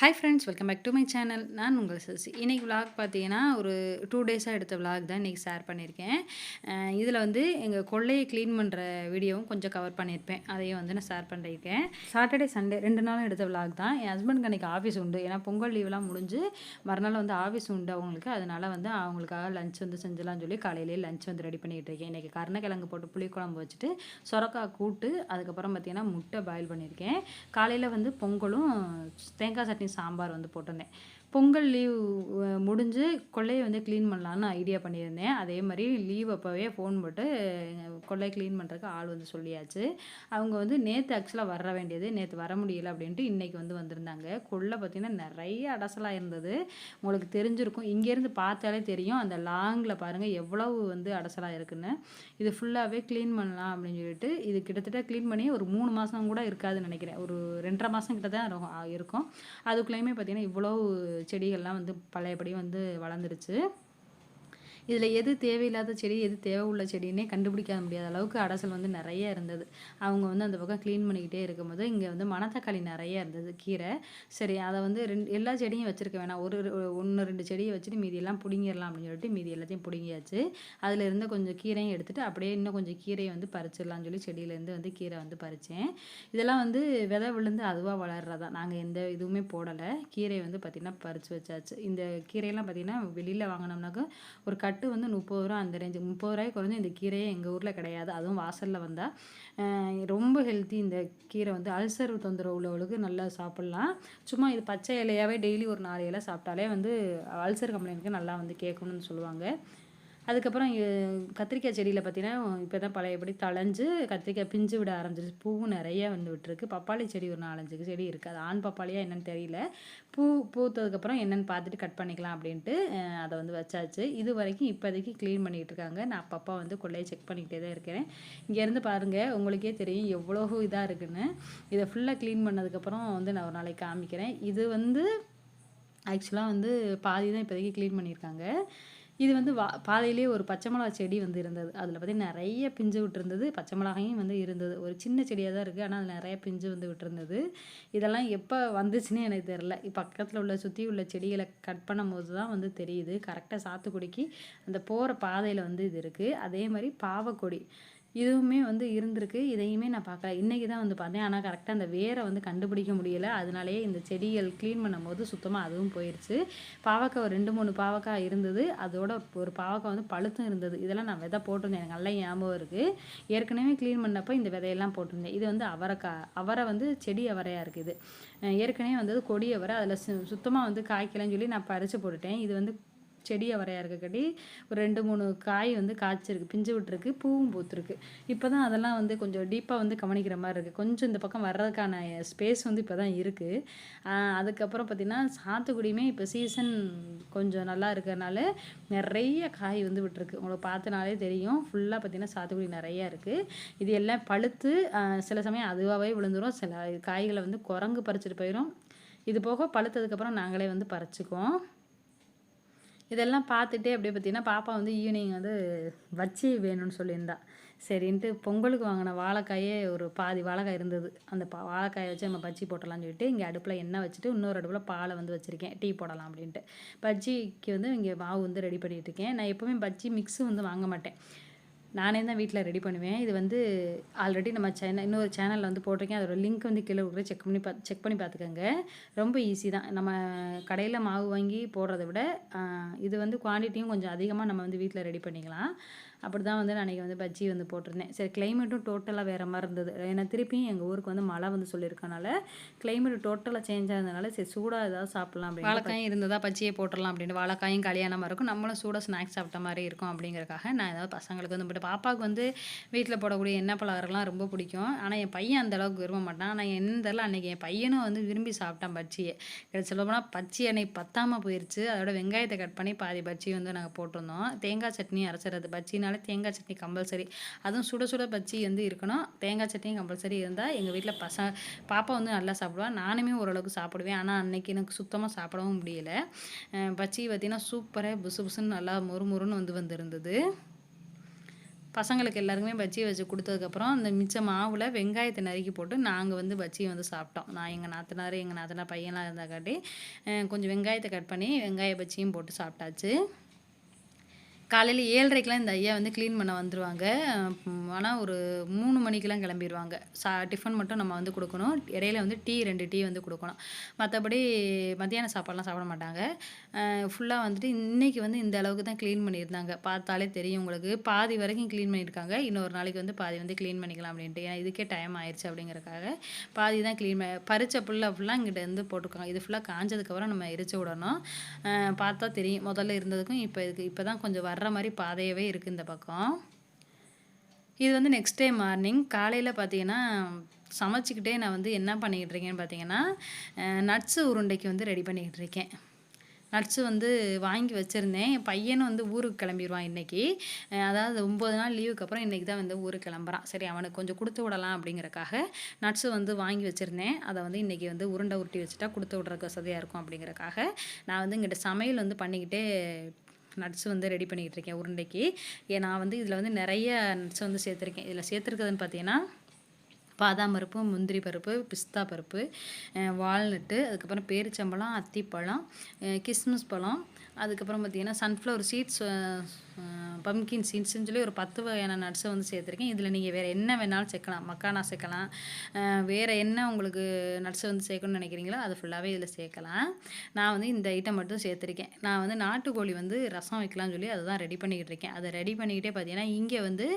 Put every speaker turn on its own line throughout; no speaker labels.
Hi friends welcome back to my channel நான் உங்கள் சசி. இன்றைக்கி விலாக் பார்த்தீங்கன்னா ஒரு டூ டேஸாக எடுத்த விலாக் தான் இன்றைக்கி ஷேர் பண்ணியிருக்கேன். இதில் வந்து எங்கள் கொள்ளையை க்ளீன் பண்ணுற வீடியோவும் கொஞ்சம் கவர் பண்ணியிருப்பேன். அதையும் வந்து நான் ஷேர் பண்ணியிருக்கேன். சாட்டர்டே சண்டே ரெண்டு நாளும் எடுத்த விலாக் தான். என் ஹஸ்பண்டுக்கு அன்றைக்கி ஆஃபீஸ் உண்டு. ஏன்னா பொங்கல் லீவ்லாம் முடிஞ்சு மறுநாள் வந்து ஆஃபீஸ் உண்டு அவங்களுக்கு. அதனால் வந்து அவங்களுக்காக லஞ்ச் வந்து செஞ்சலாம்னு சொல்லி காலையிலேயே லஞ்ச் வந்து ரெடி பண்ணிகிட்டு இருக்கேன். இன்றைக்கி கருணக்கிழங்கு போட்டு புளிக்குழம்பு வச்சுட்டு சொரக்காய் கூட்டு அதுக்கப்புறம் பார்த்திங்கன்னா முட்டை பாயில் பண்ணியிருக்கேன். காலையில் வந்து பொங்கலும் தேங்காய் சட்னி சாம்பார் வந்து போட்டிருந்தேன். பொங்கல் லீவ் முடிஞ்சு கொள்ளையை வந்து க்ளீன் பண்ணலான்னு ஐடியா பண்ணியிருந்தேன். அதே மாதிரி லீவ் அப்போவே ஃபோன் போட்டு கொள்ளையை க்ளீன் பண்ணுறதுக்கு ஆள் வந்து சொல்லியாச்சு. அவங்க வந்து நேற்று ஆக்சுவலாக வர வேண்டியது நேற்று வர முடியல அப்படின்ட்டு இன்றைக்கி வந்து வந்திருந்தாங்க. கொள்ளை பார்த்திங்கன்னா நிறைய அடசலாக இருந்தது. உங்களுக்கு தெரிஞ்சிருக்கும். இங்கேருந்து பார்த்தாலே தெரியும். அந்த லாங்கில் பாருங்கள் எவ்வளவு வந்து அடசலாக இருக்குன்னு. இது ஃபுல்லாகவே க்ளீன் பண்ணலாம் அப்படின்னு சொல்லிட்டு இது கிட்டத்தட்ட க்ளீன் பண்ணி ஒரு மூணு மாதம் கூட இருக்காதுன்னு நினைக்கிறேன். ஒரு ரெண்டரை மாதம் கிட்ட தான் இருக்கும் அதுக்குள்ளேயுமே பார்த்திங்கன்னா இவ்வளோ செடிகள்லாம் வந்து பழையபடி வந்து வளர்ந்துருச்சு. இதில் எது தேவையில்லாத செடி எது தேவை உள்ள செடின்னே கண்டுபிடிக்க முடியாத அளவுக்கு அடசல் வந்து நிறைய இருந்தது. அவங்க வந்து அந்த பக்கம் க்ளீன் பண்ணிக்கிட்டே இருக்கும்போது இங்கே வந்து மணத்தக்காளி நிறைய இருந்தது கீரை. சரி அதை வந்து ரெண்டு எல்லா செடியும் வச்சுருக்க வேணாம். ஒரு ஒன்று ரெண்டு செடியை வச்சுட்டு மீதியெல்லாம் பிடுங்கிடலாம் அப்படின்னு சொல்லிட்டு மீதி எல்லாத்தையும் பிடுங்கியாச்சு. அதில் இருந்து கொஞ்சம் கீரையும் எடுத்துகிட்டு அப்படியே இன்னும் கொஞ்சம் கீரையை வந்து பறிச்சிடலாம்னு சொல்லி செடியிலேருந்து வந்து கீரை வந்து பறித்தேன் இதெல்லாம் வந்து விதை விழுந்து அதுவாக வளர்றதா? நாங்கள் எந்த இதுவுமே போடலை. கீரையை வந்து பார்த்திங்கன்னா பறித்து வச்சாச்சு. இந்த கீரையெல்லாம் பார்த்திங்கன்னா வெளியில் வாங்கினோம்னாக்க ஒரு க கட்டு வந்து முப்பது ரூபா அந்த ரேஞ்சு முப்பது ரூபாய்க்கு குறைஞ்சி இந்த கீரையே எங்கள் ஊரில் கிடையாது. அதுவும் வாசலில் வந்தால் ரொம்ப ஹெல்த்தி இந்த கீரை வந்து. அல்சர் தொந்தரவு உள்ளவளுக்கு நல்லா சாப்பிட்லாம். சும்மா இது பச்சை இலையாகவே டெய்லி ஒரு நாலு இலை சாப்பிட்டாலே வந்து அல்சர் கம்ப்ளைண்ட்டுக்கு நல்லா வந்து கேட்கணும்னு சொல்லுவாங்க. அதுக்கப்புறம் கத்திரிக்காய் செடியில் பார்த்தீங்கன்னா இப்போ தான் பழையபடி தளைஞ்சு கத்திரிக்காய் பிஞ்சு விட ஆரம்பிச்சிருச்சு. பூவும் நிறைய வந்து விட்டுருக்கு. பப்பாளி செடி ஒரு நாலஞ்சு செடி இருக்குது அது ஆண் பப்பாளியாக என்னென்னு தெரியல. பூ பூத்ததுக்கப்புறம் என்னென்னு பார்த்துட்டு கட் பண்ணிக்கலாம் அப்படின்ட்டு அதை வந்து வச்சாச்சு. இது வரைக்கும் இப்போதைக்கு க்ளீன் பண்ணிகிட்டு இருக்காங்க. நான் அப்பப்போ வந்து கொள்ளையை செக் பண்ணிக்கிட்டே தான் இருக்கிறேன். இங்கேருந்து பாருங்கள் உங்களுக்கே தெரியும் எவ்வளோ இதாக இருக்குன்னு. இதை ஃபுல்லாக க்ளீன் பண்ணதுக்கப்புறம் வந்து நான் ஒரு நாளைக்கு காமிக்கிறேன். இது வந்து ஆக்சுவலாக வந்து பாதி தான் இப்போதைக்கு க்ளீன் பண்ணியிருக்காங்க. இது வந்து வா பாதையிலே ஒரு பச்சை மிளகா செடி வந்து இருந்தது. அதில் பற்றி நிறைய பிஞ்சு விட்டுருந்தது. பச்சை மிளகாயும் வந்து இருந்தது. ஒரு சின்ன செடியாக தான் இருக்குது ஆனால் அதில் நிறைய பிஞ்சு வந்து விட்டுருந்தது. இதெல்லாம் எப்போ வந்துச்சுன்னு எனக்கு தெரில பக்கத்தில் உள்ள சுற்றி உள்ள செடிகளை கட் பண்ணும் போது தான் வந்து தெரியுது. கரெக்டாக சாத்துக்குடிக்கு அந்த போகிற பாதையில் வந்து இது இருக்குது அதே மாதிரி பாவக்கொடி. இதுவுமே வந்து இருந்திருக்கு. இதையுமே நான் பார்க்கல. இன்றைக்கி தான் வந்து பார்த்தேன். ஆனால் கரெக்டாக அந்த வேரை வந்து கண்டுபிடிக்க முடியலை. அதனாலேயே இந்த செடிகள் க்ளீன் பண்ணும்போது சுத்தமாக அதுவும் போயிடுச்சு பாவக்காய் ஒரு ரெண்டு மூணு பாவக்காய் இருந்தது. அதோட ஒரு பாவக்காய் வந்து பழுத்தும் இருந்தது. இதெல்லாம் நான் விதை போட்டிருந்தேன். எனக்கு நல்லா ஞாபகம் இருக்குது ஏற்கனவே க்ளீன் பண்ணப்போ இந்த விதையெல்லாம் போட்டிருந்தேன். இது வந்து அவரைக்காய் அவரை வந்து செடி அவரையாக இருக்குது. ஏற்கனவே வந்தது கொடி அவரை. அதில் சுத்தமாக வந்து காய்க்கலன்னு சொல்லி நான் பறித்து போட்டுட்டேன். இது வந்து செடியை அவரையாக ஒரு ரெண்டு மூணு காய் வந்து காய்ச்சிருக்கு பிஞ்சு விட்டுருக்கு பூவும் பூத்துருக்கு. இப்போ தான் அதெல்லாம் வந்து கொஞ்சம் டீப்பாக வந்து கவனிக்கிற மாதிரி இருக்குது கொஞ்சம் இந்த பக்கம் வர்றதுக்கான ஸ்பேஸ் வந்து இப்போ தான் இருக்குது அதுக்கப்புறம் பார்த்திங்கன்னா சாத்துக்குடியுமே இப்போ சீசன் கொஞ்சம் நல்லா இருக்கிறனால நிறைய காய் வந்து விட்டுருக்கு. உங்களுக்கு பார்த்தனாலே தெரியும். ஃபுல்லாக பார்த்திங்கன்னா சாத்துக்குடி நிறையா இருக்குது இது எல்லாம் பழுத்து சில சமயம் அதுவாகவே விழுந்துடும் சில காய்களை வந்து குரங்கு பறிச்சிட்டு போயிடும் இது போக பழுத்ததுக்கப்புறம் நாங்களே வந்து பறிச்சுக்குவோம். இதெல்லாம் பார்த்துட்டே அப்படியே பார்த்தீங்கன்னா பாப்பா வந்து ஈவினிங் வந்து வச்சி வேணும்னு சொல்லியிருந்தா. சரின்ட்டு பொங்கலுக்கு வாங்கின வாழைக்காயே ஒரு பாதி வாழைக்காய் இருந்தது. அந்த பா வாழைக்காயை வச்சு நம்ம பஜ்ஜி போட்டலாம்னு சொல்லிட்டு இங்கே அடுப்பில் எண்ணெய் வச்சுட்டு இன்னொரு அடுப்பில் பாலை வந்து வச்சுருக்கேன். டீ போடலாம் அப்படின்ட்டு. பஜ்ஜிக்கு வந்து இங்கே மாவு வந்து ரெடி பண்ணிகிட்டு இருக்கேன். நான் எப்போவுமே பஜ்ஜி மிக்ஸு வந்து வாங்க மாட்டேன். நானே தான் வீட்டில் ரெடி பண்ணுவேன். இது வந்து ஆல்ரெடி நம்ம சேனல் இன்னொரு சேனலில் வந்து போட்டிருக்கேன். அதோட லிங்க் வந்து கீழே கொடுக்குற செக் பண்ணி பா செக் பண்ணி பார்த்துக்கோங்க. ரொம்ப ஈஸி தான். நம்ம கடையில் மாவு வாங்கி போடுறத விட இது வந்து குவான்டிட்டியும் கொஞ்சம் அதிகமாக நம்ம வந்து வீட்டில் ரெடி பண்ணிக்கலாம். அப்படி தான் வந்து நான் அன்றைக்கி வந்து பஜ்ஜி வந்து போட்டிருந்தேன். சரி கிளைமேட்டும் டோட்டலாக வேறு மாதிரி இருந்தது. ஏன்னா திருப்பியும் எங்கள் ஊருக்கு வந்து மழை வந்து சொல்லியிருக்கனால கிளைமேட் டோட்டலாக சேஞ்ச் ஆகிறதுனால சரி சூடாக ஏதாவது சாப்பிட்லாம் அப்படி வாழைக்காயும் இருந்ததா பஜ்ஜியை போட்டுடலாம் அப்படின்னு வாழைக்காயும் கல்யாணமாக இருக்கும். நம்மளும் சூடாக ஸ்நாக்ஸ் சாப்பிட்ட மாதிரி இருக்கும் அப்படிங்கிறக்காக நான் ஏதாவது பசங்களுக்கு வந்து பாப்பாவுக்கு வந்து வீட்டில் போடக்கூடிய எண்ணெய் பலகாரம்லாம் ரொம்ப பிடிக்கும். ஆனால் என் பையன் அந்த அளவுக்கு விரும்ப மாட்டான். ஆனால் என்ன தெரில அன்றைக்கி என் பையனும் வந்து விரும்பி சாப்பிட்டான் பஜ்ஜியை. சொல்ல போனால் பச்சி எண்ணெய் பத்தாமல் போயிடுச்சு அதோட வெங்காயத்தை கட் பண்ணி பாதி பச்சி வந்து நாங்கள் போட்டிருந்தோம். தேங்காய் சட்னி அரைச்சிறது பச்சினாலே தேங்காய் சட்னி கம்பல்சரி அதுவும் சுட சுட பச்சி வந்து இருக்கணும். தேங்காய் சட்னியும் கம்பல்சரி இருந்தால் எங்கள் வீட்டில் பசங்க பாப்பா வந்து நல்லா சாப்பிடுவா. நானுமே ஓரளவுக்கு சாப்பிடுவேன். ஆனால் அன்றைக்கி எனக்கு சுத்தமாக சாப்பிடவும் முடியல. பச்சி பார்த்திங்கன்னா சூப்பராக புசு புசுன்னு நல்லா மொறு மொறுன்னு வந்து வந்திருந்தது. பசங்களுக்கு எல்லாருக்குமே பஜ்ஜி வச்சு கொடுத்ததுக்கப்புறம் அந்த மிச்ச மாவில் வெங்காயத்தை நறுக்கி போட்டு நாங்கள் வந்து பஜ்ஜியை வந்து சாப்பிட்டோம். நான் எங்கள் நாத்தனார் எங்கள் நாத்தனார் பையன்லாம் இருந்தாக்காட்டி கொஞ்சம் வெங்காயத்தை கட் பண்ணி வெங்காய பஜ்ஜியும் போட்டு சாப்பிட்டாச்சு. காலையில் ஏழரைக்கெலாம் இந்த ஐயா வந்து க்ளீன் பண்ண வந்துடுவாங்க ஆனால் ஒரு மூணு மணிக்கெலாம் கிளம்பிடுவாங்க சா டிஃபன் மட்டும் நம்ம வந்து கொடுக்கணும். இடையில வந்து டீ ரெண்டு டீ வந்து கொடுக்கணும். மற்றபடி மத்தியான சாப்பாடெலாம் சாப்பிட மாட்டாங்க. ஃபுல்லாக வந்துட்டு இன்றைக்கி வந்து இந்த அளவுக்கு தான் க்ளீன் பண்ணியிருந்தாங்க. பார்த்தாலே தெரியும் உங்களுக்கு. பாதி வரைக்கும் க்ளீன் பண்ணியிருக்காங்க. இன்னொரு நாளைக்கு வந்து பாதி வந்து க்ளீன் பண்ணிக்கலாம் அப்படின்ட்டு. ஏன்னா இதுக்கே டைம் ஆயிடுச்சு அப்படிங்கிறக்காக பாதி தான் க்ளீன் பண்ண பறிச்ச புல்லாக ஃபுல்லாக இங்கிட்ட வந்து போட்டிருக்காங்க. இது ஃபுல்லாக காஞ்சதுக்கப்புறம் நம்ம எரிச்சு விடணும். பார்த்தா தெரியும். முதல்ல இருந்ததுக்கும் இப்போ இதுக்கு இப்போ தான் கொஞ்சம் வர வர்ற மாதிரி பாதையவே இருக்குது இந்த பக்கம். இது வந்து நெக்ஸ்ட் டே மார்னிங் காலையில் பார்த்தீங்கன்னா சமைச்சிக்கிட்டே நான் வந்து என்ன பண்ணிக்கிட்டு இருக்கேன்னு பார்த்தீங்கன்னா நட்ஸு உருண்டைக்கு வந்து ரெடி பண்ணிக்கிட்டு இருக்கேன். நட்ஸு வந்து வாங்கி வச்சுருந்தேன். என் பையனும் வந்து ஊருக்கு கிளம்பிடுவான் இன்றைக்கி அதாவது ஒம்பது நாள் லீவுக்கு அப்புறம் இன்றைக்கி தான் வந்து ஊருக்கு கிளம்புறான். சரி அவனுக்கு கொஞ்சம் கொடுத்து விடலாம் அப்படிங்கிறக்காக நட்ஸு வந்து வாங்கி வச்சுருந்தேன். அதை வந்து இன்றைக்கி வந்து உருண்டை உருட்டி வச்சுட்டா கொடுத்து விட்றதுக்கு வசதியாக இருக்கும் அப்படிங்கிறக்காக நான் வந்து இங்கிட்ட சமையல் வந்து பண்ணிக்கிட்டே நட்ஸ் வந்து ரெடி பண்ணிக்கிட்டு இருக்கேன் உருண்டைக்கு. நான் வந்து இதில் வந்து நிறைய நட்ஸ் வந்து சேர்த்துருக்கேன். இதில் சேர்த்துருக்கிறதுன்னு பார்த்தீங்கன்னா பாதாம் பருப்பு முந்திரி பருப்பு பிஸ்தா பருப்பு வால்நட்டு அதுக்கப்புறம் பேரிச்சம்பழம் அத்திப்பழம் கிஸ்மிஸ் பழம் அதுக்கப்புறம் பார்த்திங்கன்னா சன்ஃப்ளவர் சீட்ஸ் பம்கின் சீட்ஸ்னு சொல்லி ஒரு பத்து வகையான நட்ஸை வந்து சேர்த்துருக்கேன். இதில் நீங்கள் வேறு என்ன வேணாலும் சேர்க்கலாம். மக்கானா சேர்க்கலாம். வேறு என்ன உங்களுக்கு நட்ஸை வந்து சேர்க்கணும்னு நினைக்கிறீங்களோ அது ஃபுல்லாகவே இதில் சேர்க்கலாம். நான் வந்து இந்த ஐட்டம் மட்டும் சேர்த்துருக்கேன். நான் வந்து நாட்டுக்கோழி வந்து ரசம் வைக்கலாம்னு சொல்லி அதை தான் ரெடி பண்ணிக்கிட்டு இருக்கேன். அதை ரெடி பண்ணிக்கிட்டே பார்த்தீங்கன்னா இங்கே வந்து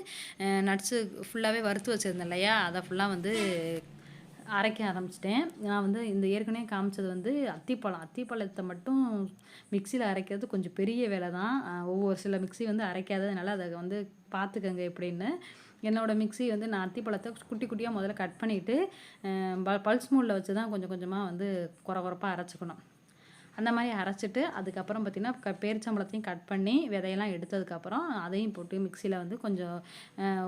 நட்ஸு ஃபுல்லாகவே வறுத்து வச்சுருந்தேன் இல்லையா? அதை ஃபுல்லாக வந்து அரைக்க ஆரம்பிச்சிட்டேன். நான் வந்து இந்த ஏற்கனவே காமிச்சது வந்து அத்திப்பழம். அத்திப்பழத்தை மட்டும் மிக்சியில் அரைக்கிறது கொஞ்சம் பெரிய வேலை தான். ஒவ்வொரு சில மிக்சி வந்து அரைக்காததுனால அதை வந்து பார்த்துக்கங்க எப்படின்னு. என்னோடய மிக்சி வந்து நான் அத்திப்பழத்தை குட்டி குட்டியாக முதல்ல கட் பண்ணிவிட்டு பல்ஸ் மூடில் வச்சு தான் கொஞ்சம் கொஞ்சமாக வந்து குறை குறப்பாக அரைச்சிக்கணும். அந்த மாதிரி அரைச்சிட்டு அதுக்கப்புறம் பார்த்திங்கன்னா க பேரிச்சம்பழத்தையும் கட் பண்ணி விதையெல்லாம் எடுத்ததுக்கப்புறம் அதையும் போட்டு மிக்சியில் வந்து கொஞ்சம்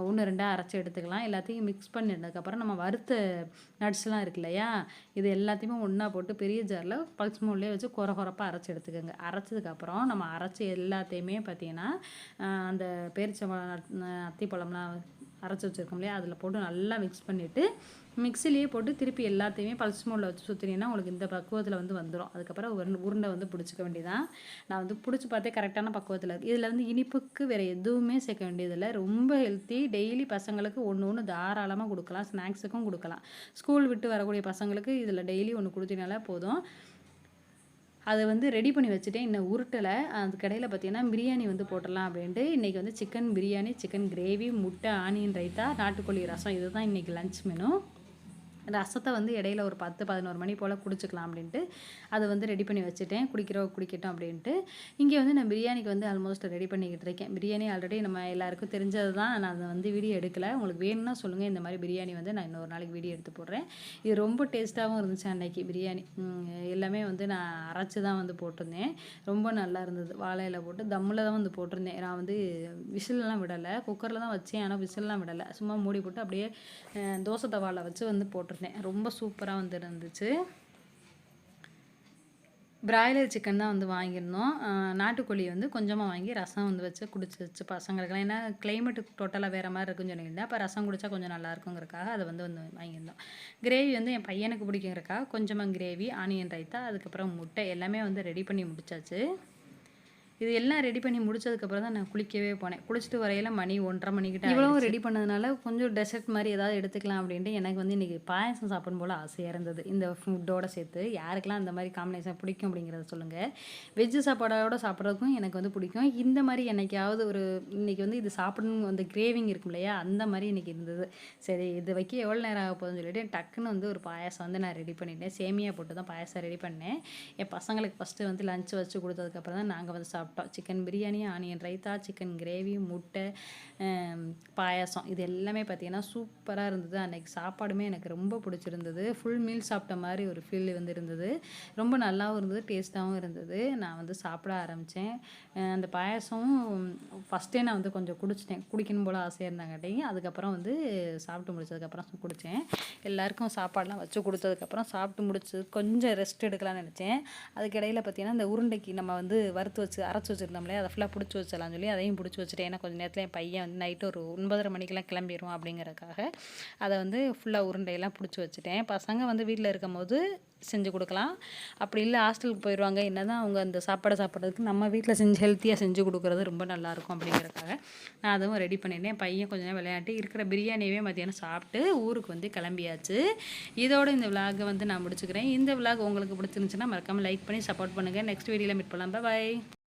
ஒன்று ரெண்டாக அரைச்சி எடுத்துக்கலாம். எல்லாத்தையும் மிக்ஸ் பண்ணிட்டதுக்கப்புறம் நம்ம வறுத்த நட்ஸ்லாம் இருக்கு இல்லையா? இது எல்லாத்தையுமே ஒன்றா போட்டு பெரிய ஜாரில் பல்ஸ் மூலையே வச்சு குற குறப்பாக அரைச்சி எடுத்துக்கோங்க. அரைச்சதுக்கப்புறம் நம்ம அரைச்சி எல்லாத்தையுமே பார்த்திங்கன்னா அந்த பேரிச்சம்பழம் அத்திப்பழம்லாம் அரைச்சி வச்சுருக்கோம் இல்லையா? அதில் போட்டு நல்லா மிக்ஸ் பண்ணிவிட்டு மிக்சிலேயே போட்டு திருப்பி எல்லாத்தையுமே பல்ஸ் மோடில் வச்சு சுற்றினீங்கன்னா உங்களுக்கு இந்த பக்குவத்தில் வந்து வந்துடும் அதுக்கப்புறம் உருண்டை உருண்டை வந்து பிடிச்சிக்க வேண்டியதான் நான் வந்து பிடிச்சி பார்த்தே கரெக்டான பக்குவத்தில் இருக்குது இதில் வந்து இனிப்புக்கு வேறு எதுவுமே சேர்க்க வேண்டியதில்லை. ரொம்ப ஹெல்த்தி டெய்லி பசங்களுக்கு ஒன்று ஒன்று தாராளமாக கொடுக்கலாம். ஸ்நாக்ஸுக்கும் கொடுக்கலாம். ஸ்கூல் விட்டு வரக்கூடிய பசங்களுக்கு இதில் டெய்லி ஒன்று கொடுத்தீங்கனாலே போதும். அதை வந்து ரெடி பண்ணி வச்சுட்டேன். இன்னும் உருட்டலை. அது கடையில் பார்த்தீங்கன்னா பிரியாணி வந்து போட்டுடலாம் அப்படின்ட்டு இன்றைக்கி வந்து சிக்கன் பிரியாணி சிக்கன் கிரேவி முட்டை ஆனியன் ரைத்தா நாட்டுக்கோழி ரசம். இதுதான் இன்றைக்கி லஞ்ச் மெனு ரசத்தை வந்து இடையில ஒரு பத்து பதினோரு மணி போல் குடிச்சிக்கலாம் அப்படின்ட்டு. அதை வந்து ரெடி பண்ணி வச்சுட்டேன். குடிக்கிறோம் குடிக்கட்டும் அப்படின்ட்டு. இங்கே வந்து நான் பிரியாணிக்கு வந்து ஆல்மோஸ்ட் ரெடி பண்ணிக்கிட்டு இருக்கேன். பிரியாணி ஆல்ரெடி நம்ம எல்லாருக்கும் தெரிஞ்சது தான் நான் அதை வந்து வீடியோ எடுக்கலை. உங்களுக்கு வேணும்னா சொல்லுங்கள் இந்த மாதிரி பிரியாணி வந்து நான் இன்னொரு நாளைக்கு வீடியோ எடுத்து போடுறேன். இது ரொம்ப டேஸ்ட்டாகவும் இருந்துச்சு அன்னைக்கு பிரியாணி. எல்லாமே வந்து நான் அரைச்சி தான் வந்து போட்டிருந்தேன். ரொம்ப நல்லா இருந்தது. வாழையில போட்டு தம்மில் தான் வந்து போட்டிருந்தேன். நான் வந்து விசிலெலாம் விடலை. குக்கரில் தான் வச்சேன். ஆனால் விசிலெலாம் விடலை. சும்மா மூடி போட்டு அப்படியே தோசை தவாவில் வச்சு வந்து போட்டிருந்தேன். போட்டிருந்தேன் ரொம்ப சூப்பராக வந்து இருந்துச்சு பிராய்லர் சிக்கன் தான் வந்து வாங்கியிருந்தோம். நாட்டுக்கோழி வந்து கொஞ்சமாக வாங்கி ரசம் வந்து வச்சு குடிச்சு வச்சு பசங்களுக்குலாம் ஏன்னா கிளைமேட்டு டோட்டலாக வேறு மாதிரி இருக்குன்னு சொல்லியிருந்தேன். அப்போ ரசம் குடித்தா கொஞ்சம் நல்லா இருக்குங்கிறக்காக அதை வந்து வந்து வாங்கியிருந்தோம். கிரேவி வந்து என் பையனுக்கு பிடிக்குங்கிறக்காக கொஞ்சமாக கிரேவி ஆனியன் ரைத்தா அதுக்கப்புறம் முட்டை எல்லாமே வந்து ரெடி பண்ணி முடிச்சாச்சு. இது எல்லாம் ரெடி பண்ணி முடிச்சதுக்கப்புறம் தான் நான் குளிக்கவே போனேன். குளிச்சுட்டு வரையில மணி ஒன்றரை மணிக்கிட்ட இவ்வளோ ரெடி பண்ணதுனால கொஞ்சம் டெசர்ட் மாதிரி ஏதாவது எடுத்துக்கலாம் அப்படின்ட்டு எனக்கு வந்து இன்றைக்கி பாயசம் சாப்பிடும் போல் ஆசையாக இருந்தது. இந்த ஃபுட்டோட சேர்த்து யாருக்கெல்லாம் அந்த மாதிரி காம்பினேஷன் பிடிக்கும் அப்படிங்கிறத சொல்லுங்கள் வெஜ்ஜு சாப்பாடோட சாப்பிட்றதுக்கும் எனக்கு வந்து பிடிக்கும். இந்த மாதிரி என்னைக்காவது ஒரு இன்றைக்கி வந்து இது சாப்பிடணும் அந்த கிரேவிங் இருக்கும் இல்லையா? அந்த மாதிரி இன்றைக்கி இருந்தது. சரி இது வைக்க எவ்வளோ நேரம் ஆக போகுதுன்னு சொல்லிட்டு டக்குன்னு வந்து ஒரு பாயசம் வந்து நான் ரெடி பண்ணிட்டேன். சேமியா போட்டு தான் பாயசம் ரெடி பண்ணேன். என் பசங்களுக்கு ஃபஸ்ட்டு வந்து லஞ்ச் வச்சு கொடுத்ததுக்கப்புறம் தான் நாங்கள் வந்து சாப்பிட்டோம். சாப்பிட்டோம் chicken biryani onion raita chicken gravy முட்டை பாயாசம். இது எல்லாமே பார்த்திங்கன்னா சூப்பராக இருந்தது. அன்றைக்கி சாப்பாடுமே எனக்கு ரொம்ப பிடிச்சிருந்தது. ஃபுல் மீல் சாப்பிட்ட மாதிரி ஒரு ஃபீல் வந்து இருந்தது. ரொம்ப நல்லாவும் இருந்தது டேஸ்ட்டாகவும் இருந்தது. நான் வந்து சாப்பிட ஆரம்பித்தேன் அந்த பாயாசமும் ஃபஸ்ட்டே நான் வந்து கொஞ்சம் குடிச்சிட்டேன். குடிக்கணும் போல் ஆசையாக இருந்தாங்காட்டிங்க அதுக்கப்புறம் வந்து சாப்பிட்டு முடிச்சதுக்கப்புறம் குடித்தேன் எல்லாருக்கும் சாப்பாடெலாம் வச்சு கொடுத்ததுக்கப்புறம் சாப்பிட்டு முடிச்சு கொஞ்சம் ரெஸ்ட் எடுக்கலாம்னு நினச்சேன். அதுக்கிடையில் பார்த்தீங்கன்னா இந்த உருண்டைக்கு நம்ம வந்து வறுத்து வச்சு அரைச்சி வச்சுருந்தோம்லையே அதை ஃபுல்லாக பிடிச்சி வச்சிடலாம்னு சொல்லி அதையும் பிடிச்சி வச்சுட்டேன் ஏன்னா கொஞ்சம் நேரத்தில் என் பையன் வந்து நைட்டு ஒரு ஒன்பதரை மணிக்கெல்லாம் கிளம்பிடுவான் அப்படிங்கிறதுக்காக அதை வந்து ஃபுல்லாக உருண்டையெல்லாம் பிடிச்சி வச்சுட்டேன். பசங்க வந்து வீட்டில் இருக்கும்போது செஞ்சு கொடுக்கலாம். அப்படி இல்லை ஹாஸ்டலுக்கு போயிடுவாங்க என்ன தான் அவங்க அந்த சாப்பாடை சாப்பிட்றதுக்கு நம்ம வீட்டில் செஞ்சு ஹெல்த்தியாக செஞ்சு கொடுக்குறது ரொம்ப நல்லாயிருக்கும் அப்படிங்கிறதுக்காக நான் அதுவும் ரெடி பண்ணிட்டேன் பையன் கொஞ்ச நேரம் விளையாட்டு இருக்கிற பிரியாணியவே மத்தியானம் சாப்பிட்டு ஊருக்கு வந்து கிளம்பியாச்சு. இதோட இந்த விலாகை வந்து நான் முடிச்சுக்கிறேன். இந்த விலாக் உங்களுக்கு பிடிச்சிருந்துச்சுன்னா மறக்காமல் லைக் பண்ணி சப்போர்ட் பண்ணுங்கள் நெக்ஸ்ட் வீடியோவில் மீட் பண்ணலாம். பாய்